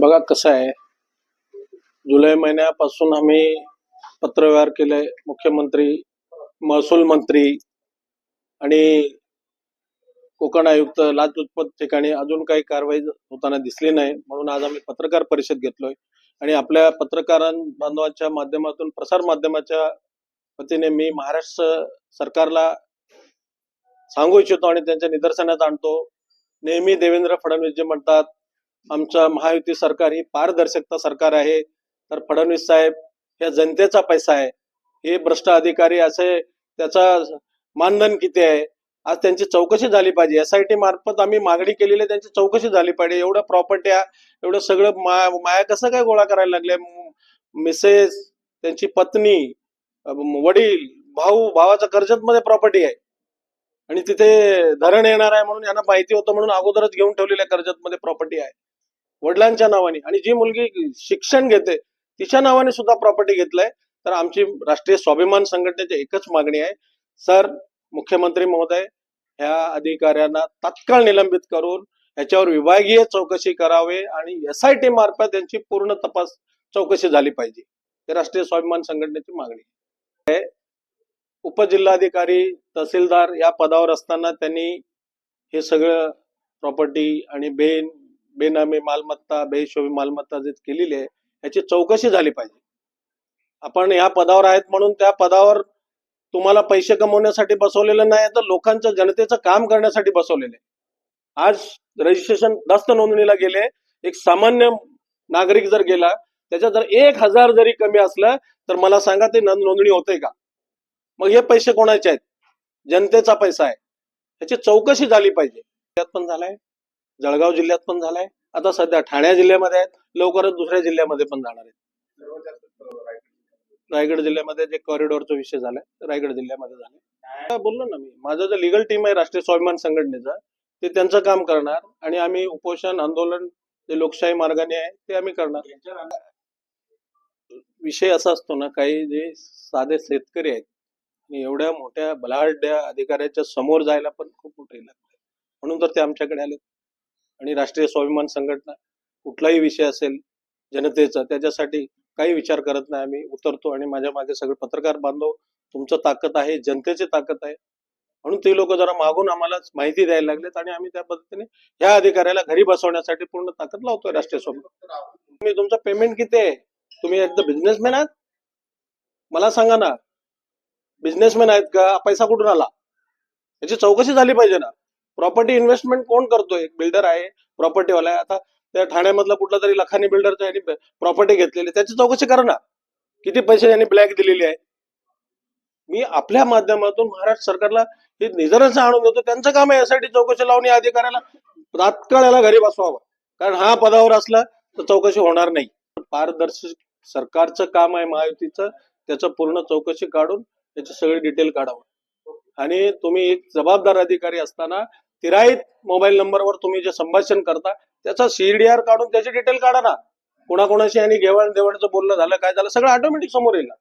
बघा कसं आहे. जुलै महिन्यापासून आम्ही पत्रव्यवहार केले. मुख्यमंत्री महसूल मंत्री आणि कोकण आयुक्त लाचलुचपत ठिकाणी अजून काही कारवाई होताना दिसली नाही. म्हणून आज आम्ही पत्रकार परिषद घेतलोय. आणि आपल्या पत्रकार बांधवांच्या माध्यमातून प्रसार माध्यमाच्या वतीने मी महाराष्ट्र सरकारला सांगू इच्छितो आणि त्यांच्या निदर्शनात आणतो. नेहमी देवेंद्र फडणवीस जे म्हणतात आमचं महायुती सरकार ही पारदर्शकता सरकार आहे. तर फडणवीस साहेब या जनतेचा पैसा आहे. हे भ्रष्ट अधिकारी असे त्याचा मानधन किती आहे? आज त्यांची चौकशी झाली पाहिजे. एस आय टी मार्फत आम्ही मागणी केलेली आहे त्यांची चौकशी झाली पाहिजे. एवढ्या प्रॉपर्ट्या एवढं सगळं मा- माया कसं काय गोळा करायला लागले? मिसेस त्यांची पत्नी वडील भाऊ भावाच्या कर्जत मध्ये प्रॉपर्टी आहे. आणि तिथे धरण येणार आहे म्हणून यांना माहिती होतं म्हणून अगोदरच घेऊन ठेवलेल्या कर्जत मध्ये प्रॉपर्टी आहे. वडिलांच्या नावाने. आणि जी मुलगी शिक्षण घेते तिच्या नावाने सुद्धा प्रॉपर्टी घेतलंय. तर आमची राष्ट्रीय स्वाभिमान संघटनेची एकच मागणी आहे. सर मुख्यमंत्री महोदय ह्या अधिकाऱ्यांना तात्काळ निलंबित करून याच्यावर विभागीय चौकशी करावे आणि एस आय टी मार्फत यांची पूर्ण तपास चौकशी झाली पाहिजे. हे राष्ट्रीय स्वाभिमान संघटनेची मागणी आहे. उपजिल्हाधिकारी तहसीलदार या पदावर असताना त्यांनी हे सगळं प्रॉपर्टी आणि बेन बेनामी मालमत्ता बेहिशोबी मालमत्ता जे केलेली आहे याची चौकशी झाली पाहिजे. आपण या पदावर आहेत म्हणून त्या पदावर तुम्हाला पैसे कमवण्यासाठी बसवलेलं नाही तर लोकांच्या जनतेचं काम करण्यासाठी बसवलेलं आज रजिस्ट्रेशन दस्त नोंदणीला गेले एक सामान्य नागरिक जर गेला त्याच्या जर एक हजार जरी कमी असलं तर मला सांगा ते नोंदणी होते का? मग हे पैसे कोणाचे आहेत? जनतेचा पैसा आहे. त्याची चौकशी झाली पाहिजे. त्यात पण झालाय. जळगाव जिल्ह्यात पण झालाय. आता सध्या ठाणे जिल्ह्यामध्ये आहेत. लवकरच दुसऱ्या जिल्ह्यामध्ये पण जाणार आहेत. रायगड जिल्ह्यामध्ये जे कॉरिडॉरचा विषय झालाय रायगड जिल्ह्यामध्ये झाले बोललो ना मी माझं जे लिगल टीम आहे राष्ट्रीय स्वाभिमान संघटनेचा ते त्यांचं काम करणार आणि आम्ही उपोषण आंदोलन जे लोकशाही मार्गाने आहे ते आम्ही करणार. विषय असा असतो ना काही जे साधे शेतकरी आहेत आणि एवढ्या मोठ्या बलाढ्य अधिकाऱ्याच्या समोर जायला पण खूप मोठे लागते म्हणून तर ते आमच्याकडे आले आणि राष्ट्रीय स्वाभिमान संघटना कुठलाही विषय असेल जनतेचा त्याच्यासाठी काही विचार करत नाही. आम्ही उतरतो आणि माझ्या मागे सगळे पत्रकार बांधव तुमचं ताकद आहे जनतेची ताकद आहे. म्हणून ते लोक जरा मागून आम्हाला माहिती द्यायला लागलेत आणि आम्ही त्या पद्धतीने ह्या अधिकाऱ्याला घरी बसवण्यासाठी पूर्ण ताकद लावतोय राष्ट्रीय स्वाभिमान. तुम्ही तुमचं पेमेंट किती आहे? तुम्ही एकदा बिझनेसमॅन आहात? मला सांगा ना. बिझनेसमॅन आहेत का? पैसा कुठून आला? याची चौकशी झाली पाहिजे ना. प्रॉपर्टी इन्व्हेस्टमेंट कोण करतोय? एक बिल्डर आहे प्रॉपर्टीवाला आहे. आता त्या ठाण्यामधला कुठला तरी लखानी बिल्डरचा यांनी प्रॉपर्टी घेतलेली त्याची चौकशी करा ना किती पैसे यांनी ब्लॅक दिलेली आहे? मी आपल्या माध्यमातून महाराष्ट्र सरकारला हे निदर्शन आणून देतो. त्यांचं काम आहे यासाठी चौकशी लावून या अधिकाऱ्याला तात्काळ याला घरी बसवावं. कारण हा पदावर असला तर चौकशी होणार नाही. पारदर्शक सरकारचं काम आहे महायुतीचं. त्याचं पूर्ण चौकशी काढून त्याची सगळी डिटेल काढावं. आणि तुम्ही एक जबाबदार अधिकारी असताना तिराईत मोबाईल नंबरवर तुम्ही जे संभाषण करता त्याचा सीडीआर काढून त्याची डिटेल काढा ना. कोणाकोणाशी आणि घेवाण देवाणचं बोलणं झालं काय झालं सगळं ऑटोमॅटिक समोर येईल ना.